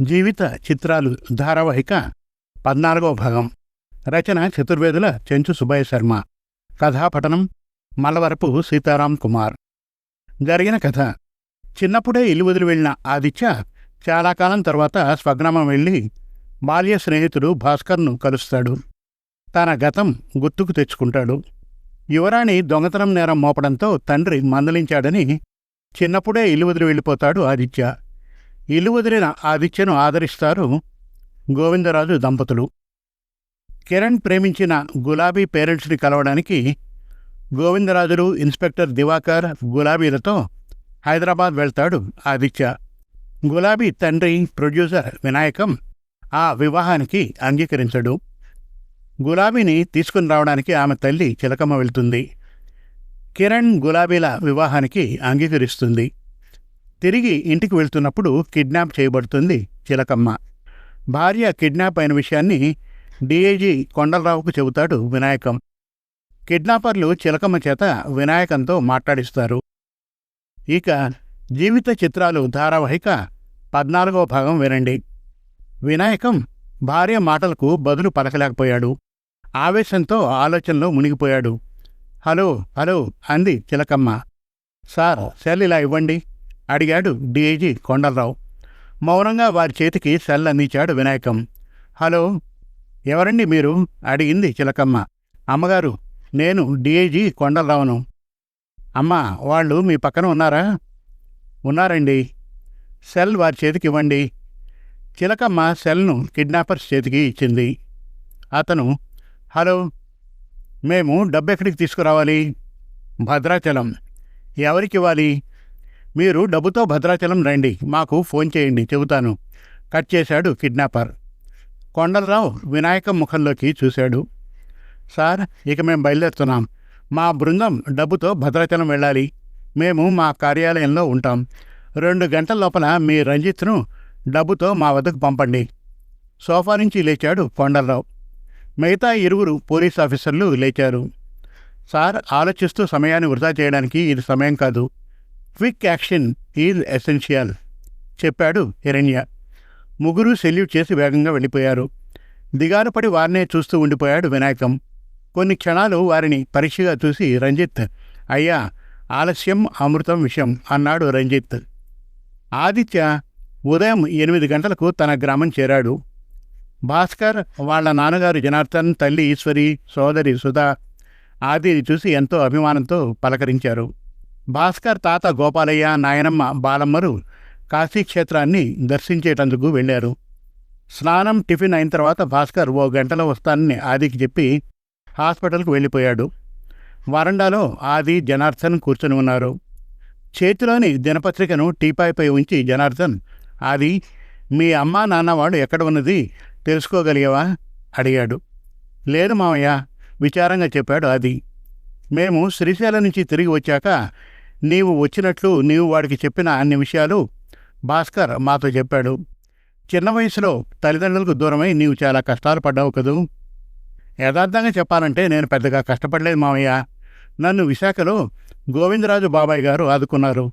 జీవిత చిత్రాలు ధారావాహిక పద్నాలుగవ భాగం. రచన చతుర్వేదుల చెంచు సుబ్బయ్య శర్మ. కథాపఠనం మలవరపు సీతారాం కుమార్. జరిగిన కథ. చిన్నప్పుడే ఇల్లు వదిలి వెళ్ళిన ఆదిత్య చాలా కాలం తర్వాత స్వగ్రామం వెళ్ళి బాల్య స్నేహితుడు భాస్కర్ను కలుస్తాడు. తన గతం గుర్తుకు తెచ్చుకుంటాడు. యువరాణి దొంగతనం నేరం మోపడంతో తండ్రి మందలించాడని చిన్నప్పుడే ఇల్లు వదిలి వెళ్ళిపోతాడు ఆదిత్య. ఇల్లు వదిలిన ఆదిత్యను ఆదరిస్తారు గోవిందరాజు దంపతులు. కిరణ్ ప్రేమించిన గులాబీ పేరెంట్స్ని కలవడానికి గోవిందరాజులు ఇన్స్పెక్టర్ దివాకర్ గులాబీలతో హైదరాబాద్ వెళ్తాడు ఆదిత్య గులాబీ తండ్రి ప్రొడ్యూసర్ వినాయకం ఆ వివాహానికి అంగీకరించడు. గులాబీని తీసుకుని రావడానికి ఆమె తల్లి చిలకమ్మ వెళ్తుంది. కిరణ్ గులాబీల వివాహానికి అంగీకరిస్తుంది. తిరిగి ఇంటికి వెళ్తున్నప్పుడు కిడ్నాప్ చేయబడుతుంది చిలకమ్మ. భార్య కిడ్నాప్ అయిన విషయాన్ని డీఐజీ కొండలరావుకు చెబుతాడు వినాయకం. కిడ్నాపర్లు చిలకమ్మ చేత వినాయకంతో మాట్లాడిస్తారు. ఇక జీవిత చిత్రాలు ధారావాహిక పద్నాలుగవ భాగం వినండి. వినాయకం భార్య మాటలకు బదులు పలకలేకపోయాడు. ఆవేశంతో ఆలోచనలో మునిగిపోయాడు. హలో హలో అంది చిలకమ్మ. సార్ సెల్ ఇలా ఇవ్వండి. అడిగాడు డీఐజీ కొండలరావు. మౌనంగా వారి చేతికి సెల్ అందించాడు వినాయకం. హలో ఎవరండి మీరు? అడిగింది చిలకమ్మ. అమ్మగారు నేను డీఐజీ కొండలరావును. అమ్మా వాళ్ళు మీ పక్కన ఉన్నారా? ఉన్నారండి. సెల్ వారి చేతికి ఇవ్వండి. చిలకమ్మ సెల్ను కిడ్నాపర్స్ చేతికి ఇచ్చింది. అతను హలో మేము డబ్బు ఎక్కడికి తీసుకురావాలి? భద్రాచలం. ఎవరికి ఇవ్వాలి? మీరు డబ్బుతో భద్రాచలం రండి. మాకు ఫోన్ చేయండి. చెబుతాను. కట్ చేశాడు కిడ్నాపర్. కొండలరావు వినాయకం ముఖంలోకి చూశాడు. సార్ ఇక మేము బయలుదేరుతున్నాం. మా బృందం డబ్బుతో భద్రాచలం వెళ్ళాలి. మేము మా కార్యాలయంలో ఉంటాం. రెండు గంటల లోపల మీ రంజిత్ను డబ్బుతో మా వద్దకు పంపండి. సోఫా నుంచి లేచాడు కొండలరావు. మిగతా ఇరువురు పోలీస్ ఆఫీసర్లు లేచారు. సార్ ఆలోచిస్తూ సమయాన్ని వృధా చేయడానికి ఇది సమయం కాదు. క్విక్ యాక్షన్ ఈజ్ ఎసెన్షియల్ చెప్పాడు హిరణ్య. ముగ్గురు సెల్యూట్ చేసి వేగంగా వెళ్ళిపోయారు. దిగారుపడి వారినే చూస్తూ ఉండిపోయాడు వినాయకం. కొన్ని క్షణాలు వారిని పరీక్షగా చూసి రంజిత్ అయ్యా ఆలస్యం అమృతం విషయం అన్నాడు రంజిత్. ఆదిత్య ఉదయం ఎనిమిది గంటలకు తన గ్రామం చేరాడు. భాస్కర్ వాళ్ళ నాన్నగారు జనార్దన్ తల్లి ఈశ్వరి సోదరి సుధా ఆదిని చూసి ఎంతో అభిమానంతో పలకరించారు. భాస్కర్ తాత గోపాలయ్య నాయనమ్మ బాలమ్మరు కాశీక్షేత్రాన్ని దర్శించేటందుకు వెళ్ళారు. స్నానం టిఫిన్ అయిన తర్వాత భాస్కర్ ఓ గంటలో వస్తానని ఆదికి చెప్పి హాస్పిటల్కు వెళ్ళిపోయాడు. వరండాలో ఆది జనార్దన్ కూర్చొని ఉన్నారు. చేతిలోని దినపత్రికను టీపాయ్పై ఉంచి జనార్దన్ ఆది మీ అమ్మా నాన్నవాడు ఎక్కడ ఉన్నది? తెలుసుకోగలిగావా? అడిగాడు. లేదు మామయ్య విచారంగా చెప్పాడు ఆది. మేము శ్రీశైలం నుంచి తిరిగి వచ్చాక నీవు వచ్చినట్లు నీవు వాడికి చెప్పిన అన్ని విషయాలు భాస్కర్ మాతో చెప్పాడు. చిన్న వయసులో తల్లిదండ్రులకు దూరమై నీవు చాలా కష్టాలు పడ్డావు కదూ? యథార్థంగా చెప్పాలంటే నేను పెద్దగా కష్టపడలేదు మావయ్య. నన్ను విశాఖలో గోవిందరాజు బాబాయ్ గారు ఆదుకున్నారు.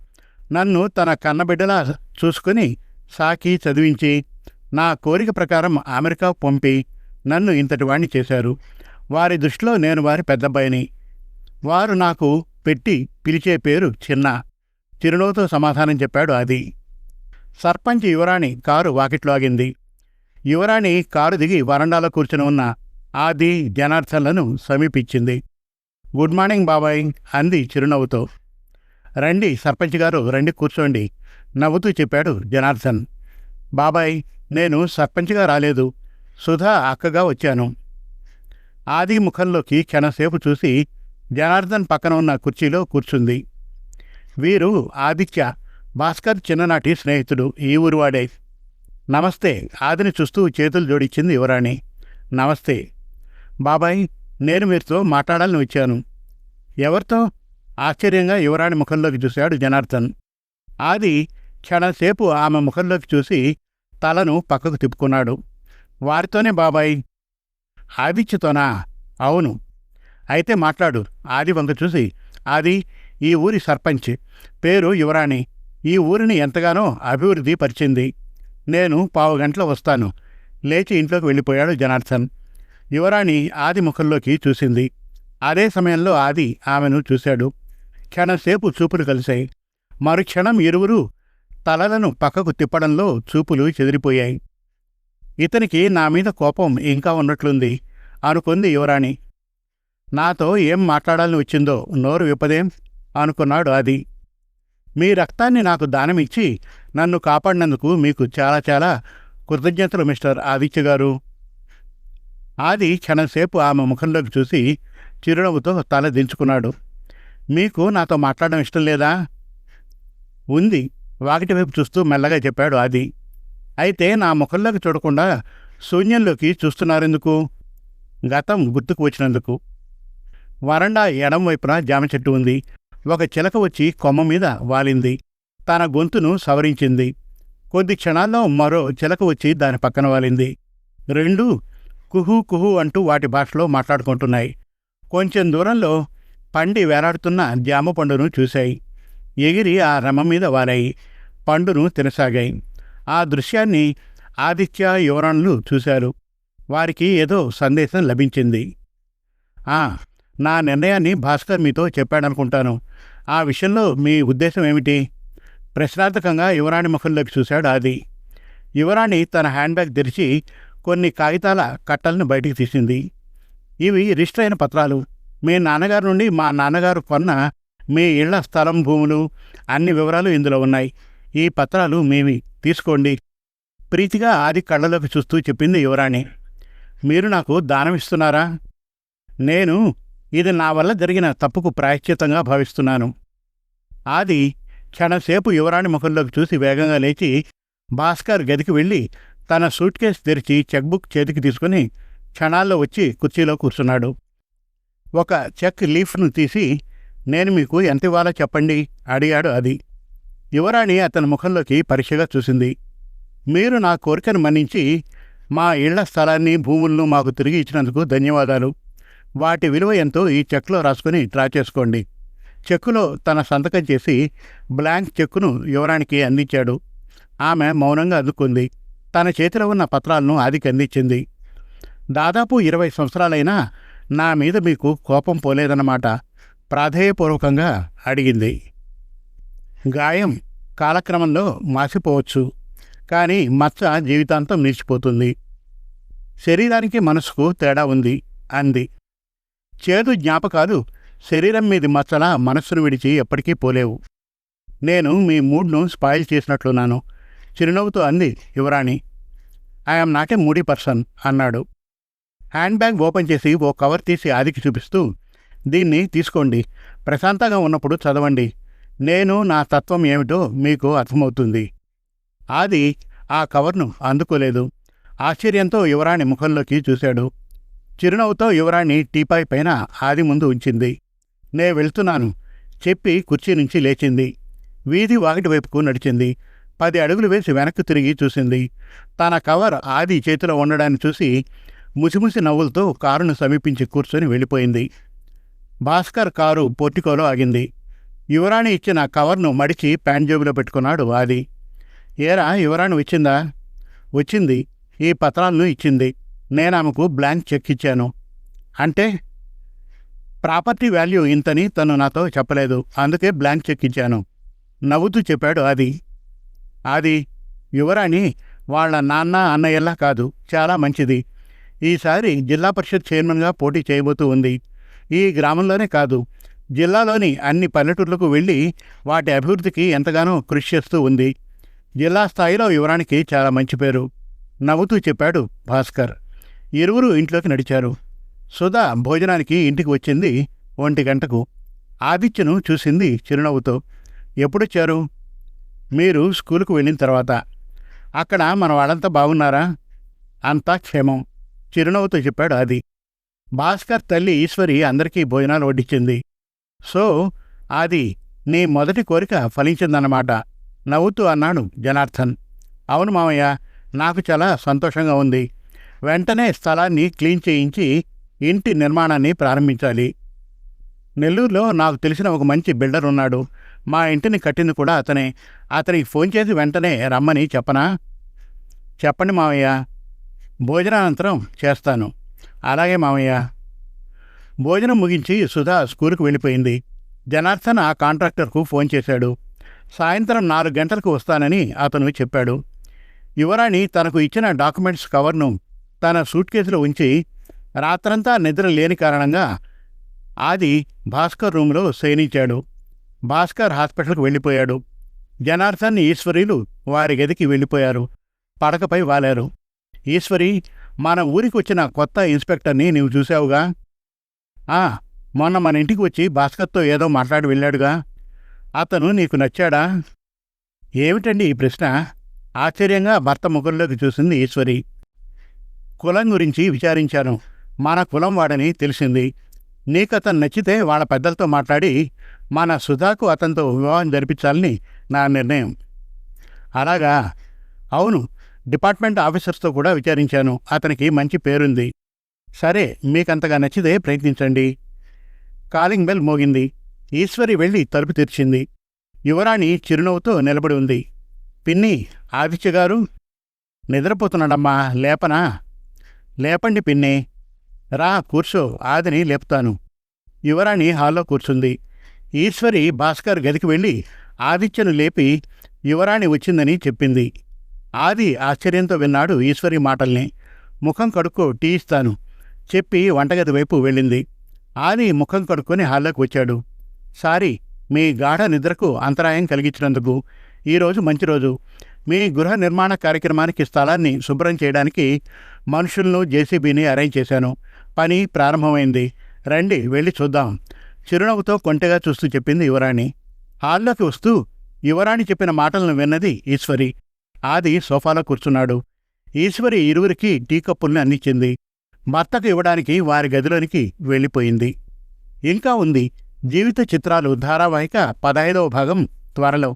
నన్ను తన కన్నబిడ్డలా చూసుకుని సాకి చదివించి నా కోరిక ప్రకారం అమెరికా పంపి నన్ను ఇంతటి వాణ్ణి చేశారు. వారి దృష్టిలో నేను వారి పెద్దబ్బాయిని. వారు నాకు పెట్టి పిలిచే పేరు చిన్న. చిరునవ్వుతో సమాధానం చెప్పాడు అది సర్పంచ్ యువరాణి కారు వాకిట్లో ఆగింది. యువరాణి కారు దిగి వరండాలో కూర్చుని ఉన్న ఆది జనార్దన్లను సమీపించింది. గుడ్ మార్నింగ్ బాబాయ్ అంది చిరునవ్వుతో. రండి సర్పంచ్ గారు రండి కూర్చోండి నవ్వుతూ చెప్పాడు జనార్దన్. బాబాయ్ నేను సర్పంచ్గా రాలేదు. సుధా అక్కగా వచ్చాను. ఆది ముఖంలోకి క్షణసేపు చూసి జనార్దన్ పక్కన ఉన్న కుర్చీలో కూర్చుంది. వీరు ఆదిత్య భాస్కర్ చిన్ననాటి స్నేహితుడు ఈ ఊరువాడే నమస్తే ఆదిని చూస్తూ చేతులు జోడించింది యువరాణి. నమస్తే. బాబాయ్ నేను మీరుతో మాట్లాడాలని వచ్చాను. ఎవరితో? ఆశ్చర్యంగా యువరాణి ముఖంలోకి చూశాడు జనార్దన్. ఆది క్షణసేపు ఆమె ముఖంలోకి చూసి తలను పక్కకు తిప్పుకున్నాడు. వారితోనే బాబాయ్. ఆదిత్యతోనా? అవును. అయితే మాట్లాడు. ఆది వంక చూసి ఆది ఈ ఊరి సర్పంచ్ పేరు యువరాణి. ఈ ఊరిని ఎంతగానో అభివృద్ధి పరిచింది. నేను పావు గంటలో వస్తాను. లేచి ఇంట్లోకి వెళ్ళిపోయాడు జనార్దన్. యువరాణి ఆది ముఖంలోకి చూసింది. అదే సమయంలో ఆది ఆమెను చూశాడు. క్షణంసేపు చూపులు కలిశాయి. మరుక్షణం ఇరువురు తలలను పక్కకు తిప్పడంలో చూపులు చెదిరిపోయాయి. ఇతనికి నా మీద కోపం ఇంకా ఉన్నట్లుంది అనుకుంది యువరాణి. నాతో ఏం మాట్లాడాలని వచ్చిందో నోరు విప్పదేం అనుకున్నాడు అది మీ రక్తాన్ని నాకు దానమిచ్చి నన్ను కాపాడినందుకు మీకు చాలా చాలా కృతజ్ఞతలు మిస్టర్ ఆదిత్య గారు. ఆది క్షణంసేపు ఆమె ముఖంలోకి చూసి చిరునవ్వుతో తల దించుకున్నాడు. మీకు నాతో మాట్లాడడం ఇష్టం లేదా? ఉంది. వాకిటి వైపు చూస్తూ మెల్లగా చెప్పాడు ఆది. అయితే నా ముఖంలోకి చూడకుండా శూన్యంలోకి చూస్తున్నారెందుకు? గతం గుర్తుకు వచ్చినందుకు. వరండా ఎడం వైపున జామ చెట్టు ఉంది. ఒక చిలక వచ్చి కొమ్మ మీద వాలింది. తన గొంతును సవరించింది. కొద్ది క్షణాల్లో మరో చిలక వచ్చి దాని పక్కన వాలింది. రెండు కుహు కుహు అంటూ వాటి భాషలో మాట్లాడుకుంటున్నాయి. కొంచెం దూరంలో పండి వేలాడుతున్న జామ పండును చూశాయి. ఎగిరి ఆ రమ మీద వారాయి పండును తినసాగాయి. ఆ దృశ్యాన్ని ఆదిత్య యువరాణులు చూశారు. వారికి ఏదో సందేశం లభించింది. ఆ నా నిర్ణయాన్ని భాస్కర్ మీతో చెప్పాడనుకుంటాను. ఆ విషయంలో మీ ఉద్దేశం ఏమిటి? ప్రశ్నార్థకంగా యువరాణి ముఖంలోకి చూశాడు ఆది. యువరాణి తన హ్యాండ్ బ్యాగ్ తెరిచి కొన్ని కాగితాల కట్టలను బయటికి తీసింది. ఇవి రిజిస్టర్ అయిన పత్రాలు. మీ నాన్నగారి నుండి మా నాన్నగారు కొన్న మీ ఇళ్ళ స్థలం భూములు అన్ని వివరాలు ఇందులో ఉన్నాయి. ఈ పత్రాలు మేమి తీసుకోండి. ప్రీతిగా ఆది కళ్ళలోకి చూస్తూ చెప్పింది యువరాణి. మీరు నాకు దానం ఇస్తున్నారా? నేను ఇది నా వల్ల జరిగిన తప్పుకు ప్రాయశ్చితంగా భావిస్తున్నాను. ఆది క్షణసేపు యువరాణి ముఖంలోకి చూసి వేగంగా లేచి భాస్కర్ గదికి వెళ్ళి తన సూట్ కేస్ తెరిచి చెక్బుక్ చేతికి తీసుకుని క్షణాల్లో వచ్చి కుర్చీలో కూర్చున్నాడు. ఒక చెక్ లీఫ్ను తీసి నేను మీకు ఎంత ఇవ్వాలో చెప్పండి అడిగాడు అది యువరాణి అతని ముఖంలోకి పరీక్షగా చూసింది. మీరు నా కోరికను మన్నించి మా ఇళ్ళ స్థలాన్ని భూములను మాకు తిరిగి ఇచ్చినందుకు ధన్యవాదాలు. వాటి విలువ ఎంతో ఈ చెక్లో రాసుకుని డ్రా చేసుకోండి. చెక్కులో తన సంతకం చేసి బ్లాంక్ చెక్కును యువరానికి అందించాడు. ఆమె మౌనంగా అందుకుంది. తన చేతిలో ఉన్న పత్రాలను ఆదికి అందించింది. దాదాపు ఇరవై సంవత్సరాలైనా నా మీద మీకు కోపం పోలేదన్నమాట ప్రాధేయపూర్వకంగా అడిగింది. గాయం కాలక్రమంలో మాసిపోవచ్చు కానీ మచ్చ జీవితాంతం నిలిచిపోతుంది. శరీరానికి మనసుకు తేడా ఉంది అంది. చేదు జ్ఞాపకాలు శరీరం మీది మచ్చలా మనస్సును విడిచి ఎప్పటికీ పోలేవు. నేను మీ మూడ్ను స్పాయిల్ చేసినట్లున్నాను. చిరునవ్వుతో అంది యువరాణి. I'm not a moody person అన్నాడు. హ్యాండ్ బ్యాగ్ ఓపెన్ చేసి ఓ కవర్ తీసి ఆదికి చూపిస్తూ దీన్ని తీసుకోండి. ప్రశాంతంగా ఉన్నప్పుడు చదవండి. నేను నా తత్వం ఏమిటో మీకు అర్థమవుతుంది. ఆది ఆ కవర్ను అందుకోలేదు. ఆశ్చర్యంతో యువరాణి ముఖంలోకి చూశాడు. చిరునవ్వుతో యువరాణి టీపాయ్ పైన ఆది ముందు ఉంచింది. నే వెళ్తున్నాను చెప్పి కుర్చీ నుంచి లేచింది. వీధి వాకిటి వైపుకు నడిచింది. పది అడుగులు వేసి వెనక్కి తిరిగి చూసింది. తన కవర్ ఆది చేతిలో ఉండడాన్ని చూసి ముసిముసి నవ్వులతో కారును సమీపించి కూర్చొని వెళ్ళిపోయింది. భాస్కర్ కారు పోర్టికోలో ఆగింది. యువరాణి ఇచ్చిన కవర్ను మడిచి ప్యాంట్ జేబులో పెట్టుకున్నాడు ఆది. ఏరా యువరాణి వచ్చిందా? వచ్చింది. ఈ పత్రాలను ఇచ్చింది. నేను ఆమెకు బ్లాంక్ చెక్ ఇచ్చాను. అంటే ప్రాపర్టీ వాల్యూ ఇంతని తను నాతో చెప్పలేదు. అందుకే బ్లాంక్ చెక్ ఇచ్చాను. నవ్వుతూ చెప్పాడు ఆది. ఆది యువరాణి వాళ్ళ నాన్న అన్నయ్యలా కాదు. చాలా మంచిది. ఈసారి జిల్లా పరిషత్ చైర్మన్గా పోటీ చేయబోతూ ఉంది. ఈ గ్రామంలోనే కాదు జిల్లాలోని అన్ని పల్లెటూర్లకు వెళ్ళి వాటి అభివృద్ధికి ఎంతగానో కృషి చేస్తూ ఉంది. జిల్లా స్థాయిలో యువరానికి చాలా మంచి పేరు. నవ్వుతూ చెప్పాడు భాస్కర్. ఇరువురు ఇంట్లోకి నడిచారు. సుధా భోజనానికి ఇంటికి వచ్చింది ఒంటి గంటకు. ఆదిత్యను చూసింది చిరునవ్వుతో ఎప్పుడొచ్చారు మీరు స్కూలుకు వెళ్ళిన తర్వాత. అక్కడ మన వాళ్ళంతా బాగున్నారా? అంతా క్షేమం చిరునవ్వుతో చెప్పాడు ఆది. భాస్కర్ తల్లి ఈశ్వరి అందరికీ భోజనాలు వడ్డించింది సో ఆది నీ మొదటి కోరిక ఫలించిందన్నమాట నవ్వుతూ అన్నాడు జనార్దన్. అవును మామయ్య నాకు చాలా సంతోషంగా ఉంది. వెంటనే స్థలాన్ని క్లీన్ చేయించి ఇంటి నిర్మాణాన్ని ప్రారంభించాలి. నెల్లూరులో నాకు తెలిసిన ఒక మంచి బిల్డర్ ఉన్నాడు. మా ఇంటిని కట్టింది కూడా అతనే. అతనికి ఫోన్ చేసి వెంటనే రమ్మని చెప్పనా? చెప్పండి మావయ్య. భోజనానంతరం చేస్తాను. అలాగే మావయ్య. భోజనం ముగించి సుధా స్కూలుకు వెళ్ళిపోయింది. జనార్దన్ ఆ కాంట్రాక్టర్కు ఫోన్ చేశాడు. సాయంత్రం నాలుగు గంటలకు వస్తానని అతను చెప్పాడు. యువరాణి తనకు ఇచ్చిన డాక్యుమెంట్స్ కవర్ను తన సూట్ కేసులో ఉంచి రాత్రంతా నిద్ర లేని కారణంగా ఆది భాస్కర్ రూంలో శయనించాడు. భాస్కర్ హాస్పిటల్కు వెళ్ళిపోయాడు. జనార్దన్ ఈశ్వరీలు వారి గదికి వెళ్ళిపోయారు. పడకపై వాలారు. ఈశ్వరి మన ఊరికి వచ్చిన కొత్త ఇన్స్పెక్టర్ని నీవు చూశావుగా? ఆ మొన్న మన ఇంటికి వచ్చి భాస్కర్తో ఏదో మాట్లాడి వెళ్ళాడుగా. అతను నీకు నచ్చాడా? ఏమిటండి ఈ ప్రశ్న? ఆశ్చర్యంగా భర్త ముఖంలోకి చూసింది ఈశ్వరి. కులం గురించి విచారించాను. మన కులం వాడని తెలిసింది. నీకత నచ్చితే వాళ్ళ పెద్దలతో మాట్లాడి మన సుధాకు అతనితో వివాహం జరిపించాలని నా నిర్ణయం. అలాగా? అవును. డిపార్ట్మెంట్ ఆఫీసర్స్తో కూడా విచారించాను. అతనికి మంచి పేరుంది. సరే మీకంతగా నచ్చితే ప్రయత్నించండి. కాలింగ్ బెల్ మోగింది. ఈశ్వరి వెళ్ళి తలుపు తెరిచింది. యువరాణి చిరునవ్వుతో నిలబడి ఉంది. పిన్ని ఆదిత్య గారు? నిద్రపోతున్నాడమ్మా. లేపనా? లేపండి పిన్నే. రా కూర్చో ఆదిని లేపుతాను. యువరాణి హాల్లో కూర్చుంది. ఈశ్వరి భాస్కర్ గదికి వెళ్ళి ఆదిత్యను లేపి యువరాణి వచ్చిందని చెప్పింది. ఆది ఆశ్చర్యంతో విన్నాడు ఈశ్వరి మాటల్ని. ముఖం కడుక్కో టీ ఇస్తాను చెప్పి వంటగది వైపు వెళ్ళింది. ఆది ముఖం కడుక్కొని హాల్లోకి వచ్చాడు. సారీ మీ గాఢ నిద్రకు అంతరాయం కలిగించినందుకు ఈరోజు మంచి రోజు. మీ గృహ నిర్మాణ కార్యక్రమానికి స్థలాన్ని శుభ్రం చేయడానికి మనుషులను జేసీబీని అరేంజ్ చేశాను. పని ప్రారంభమైంది. రండి వెళ్ళి చూద్దాం. చిరునవ్వుతో కొంటెగా చూస్తూ చెప్పింది యువరాణి. హాల్లోకి వస్తూ యువరాణి చెప్పిన మాటలను విన్నది ఈశ్వరి. ఆది సోఫాలో కూర్చున్నాడు. ఈశ్వరి ఇరువురికి టీ కప్పుల్ని అందించింది. భర్తకు ఇవ్వడానికి వారి గదిలోనికి వెళ్ళిపోయింది. ఇంకా ఉంది. జీవిత చిత్రాలు ధారావాహిక పదహైదవ భాగం త్వరలో.